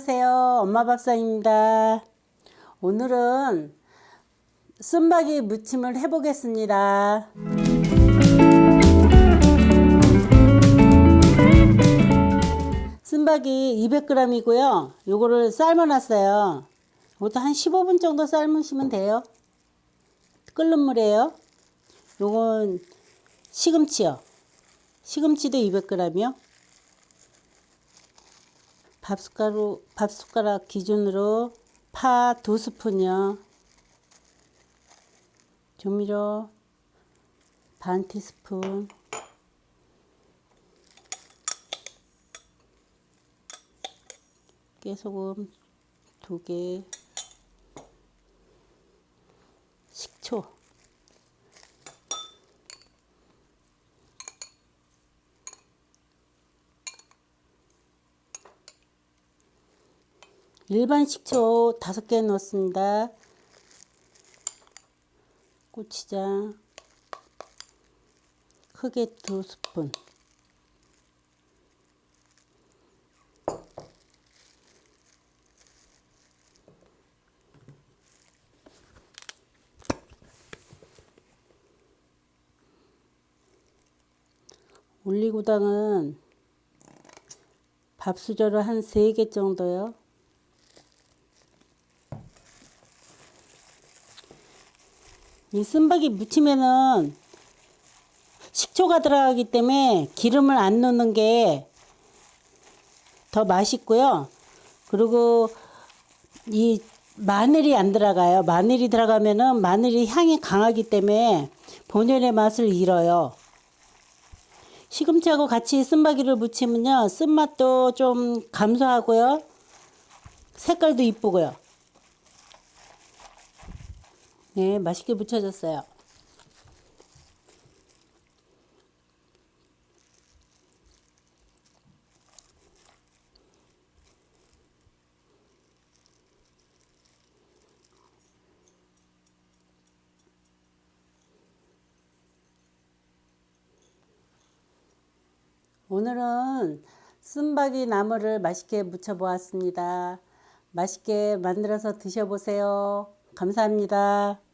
조합사입니다. 오늘은 쓴바기 무침을 해보겠습니다. 쓴바기 200g이고요. 요거를 삶아놨어요. 이것도 한 15분 정도 삶으시면 돼요. 끓는 물이에요. 요건 시금치요. 시금치도 200g이요. 밥숟가락, 밥숟가락 기준으로 파 두 스푼이요. 조미료 반 티스푼. 깨소금 두 개. 식초. 일반 식초 다섯 개 넣었습니다. 고추장 크게 두 스푼. 올리고당은 밥수저로 한세개 정도요. 이 쓴바기 무치면은 식초가 들어가기 때문에 기름을 안 넣는 게 더 맛있고요. 그리고 이 마늘이 안 들어가요. 마늘이 들어가면은 마늘이 향이 강하기 때문에 본연의 맛을 잃어요. 시금치하고 같이 쓴바기를 무치면요. 쓴맛도 좀 감소하고요. 색깔도 이쁘고요. 네, 맛있게 무쳐졌어요. 오늘은 쓴바기 나물을 맛있게 무쳐 보았습니다. 맛있게 만들어서 드셔보세요. 감사합니다.